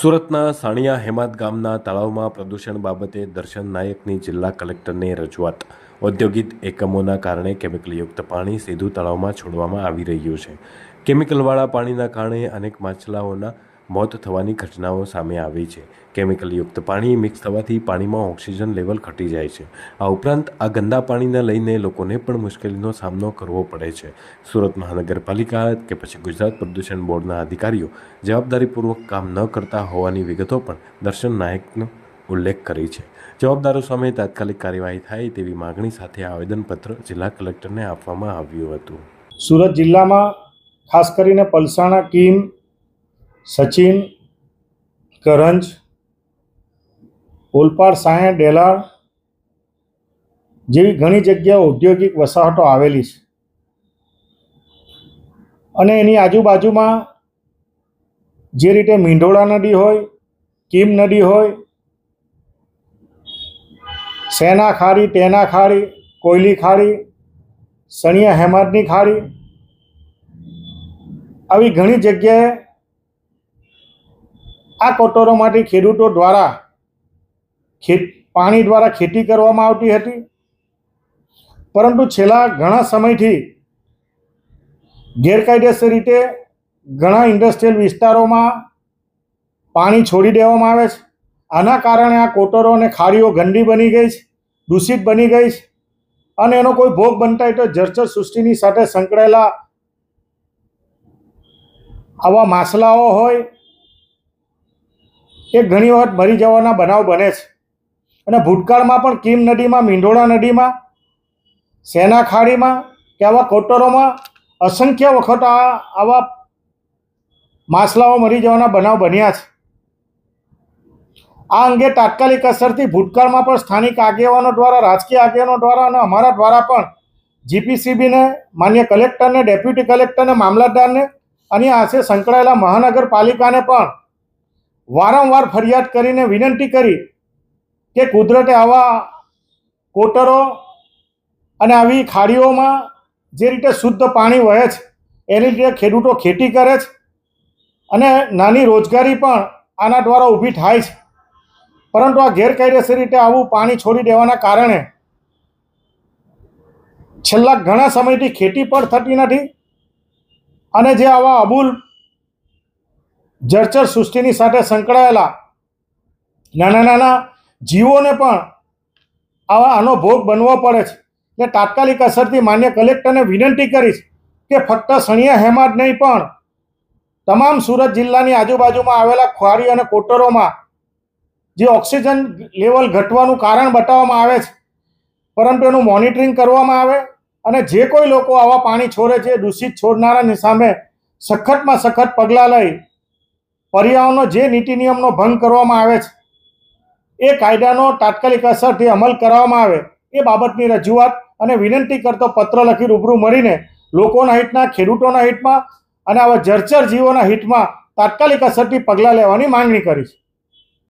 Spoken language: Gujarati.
સુરતના સાણિયા હેમાદ ગામના તળાવમાં પ્રદૂષણ બાબતે દર્શન નાયકની જિલ્લા કલેક્ટરને રજૂઆત. ઔદ્યોગિક એકમોના કારણે કેમિકલયુક્ત પાણી સીધું તળાવમાં છોડવામાં આવી રહ્યું છે. કેમિકલવાળા પાણીના કારણે અનેક માછલાઓના મોત થવાની ઘટનાઓ સામે આવી છે. કેમિકલયુક્ત પાણી મિક્સ થવાથી પાણીમાં ઓક્સિજન લેવલ ઘટી જાય છે. આ ઉપરાંત આ ગંદા પાણીને લઈને લોકોને પણ મુશ્કેલીનો સામનો કરવો પડે છે. સુરત મહાનગરપાલિકા કે પછી ગુજરાત પ્રદૂષણ બોર્ડના અધિકારીઓ જવાબદારીપૂર્વક કામ ન કરતા હોવાની વિગતો પણ દર્શન નાયકનો ઉલ્લેખ કરી છે. જવાબદારો સામે તાત્કાલિક કાર્યવાહી થાય તેવી માગણી સાથે આવેદનપત્ર જિલ્લા કલેક્ટરને આપવામાં આવ્યું હતું. સુરત જિલ્લામાં ખાસ કરીને પલસાણા, કીમ સચિન કરંજ, ઓલપાડ સાંય ડેલાળ જેવી ઘણી જગ્યાએ ઔદ્યોગિક વસાહતો આવેલી છે. અને એની આજુબાજુમાં જે રીતે મીંઢોળા નદી હોય, કીમ નદી હોય, સેના ખાડી ટેના ખાડી, કોયલી ખાડી, સણિયા હેમાદની ખાડી, આવી ઘણી જગ્યાએ આ કોટરોમાંથી ખેડૂતો દ્વારા ખેત પાણી દ્વારા ખેતી કરવામાં આવતી હતી. પરંતુ છેલ્લા ઘણા સમયથી ગેરકાયદેસર રીતે ઘણા ઇન્ડસ્ટ્રીયલ વિસ્તારોમાં પાણી છોડી દેવામાં આવે છે. આના કારણે આ કોટરો અને ખાડીઓ ગંદી બની ગઈ છે, દૂષિત બની ગઈ છે અને એનો કોઈ ભોગ બનતા હોય તો જર્જર સૃષ્ટિની સાથે સંકળાયેલા આવા માછલાઓ હોય એ ઘણી વખત મરી જવાના બનાવ બને છે. અને ભૂતકાળમાં પણ કીમ નદીમાં, મીંઢોળા નદીમાં, સેના ખાડીમાં કે આવા કોટરોમાં અસંખ્ય વખત આ, આવા માછલાઓ મરી જવાના બનાવ બન્યા છે. આ અંગે તાત્કાલિક અસરથી ભૂતકાળમાં પણ સ્થાનિક આગેવાનો દ્વારા, રાજકીય આગેવાનો દ્વારા અને અમારા દ્વારા પણ જીપીસીબીને, માન્ય કલેક્ટરને, ડેપ્યુટી કલેક્ટરને, મામલતદારને અને આશે સંકળાયેલા મહાનગરપાલિકાને પણ વારંવાર ફરિયાદ કરીને વિનંતી કરી કે કુદરતે આવા કોટરો અને આવી ખાડીઓમાં જે રીતે શુદ્ધ પાણી વહે છે, એની રીતે ખેડૂતો ખેતી કરે છે અને નાની રોજગારી પણ આના દ્વારા ઊભી થાય છે. પરંતુ આ ગેરકાયદેસર રીતે આવું પાણી છોડી દેવાના કારણે છેલ્લા ઘણા સમયથી ખેતી પણ થતી નથી અને જે આવા અબુલ જર્ચર સૃષ્ટિની સાથે સંકળાયેલા નાના નાના જીવોને પણ આવા આનો ભોગ બનવો પડે છે. એટલે તાત્કાલિક અસરથી માન્ય કલેક્ટરને વિનંતી કરીશ કે ફક્ત સણિયા હેમાદ નહીં, પણ તમામ સુરત જિલ્લાની આજુબાજુમાં આવેલા ખ્વારી અને કોટરોમાં જે ઓક્સિજન લેવલ ઘટવાનું કારણ બતાવવામાં આવે છે, પરંતુ એનું મોનિટરિંગ કરવામાં આવે અને જે કોઈ લોકો આવા પાણી છોડે છે દૂષિત છોડનારાની સામે સખતમાં સખત પગલાં લઈ પર્યાવરણનો જે નીતિ નિયમનો ભંગ કરવામાં આવે છે, એ કાયદાનો તાત્કાલિક અસરથી અમલ કરવામાં આવે, એ બાબતની રજૂઆત અને વિનંતી કરતો પત્ર લખી રૂબરૂ મળીને લોકોના હિતના, ખેડૂતોના હિતમાં અને આવા જર્ચર જીવોના હિતમાં તાત્કાલિક અસરથી પગલાં લેવાની માંગણી કરી છે.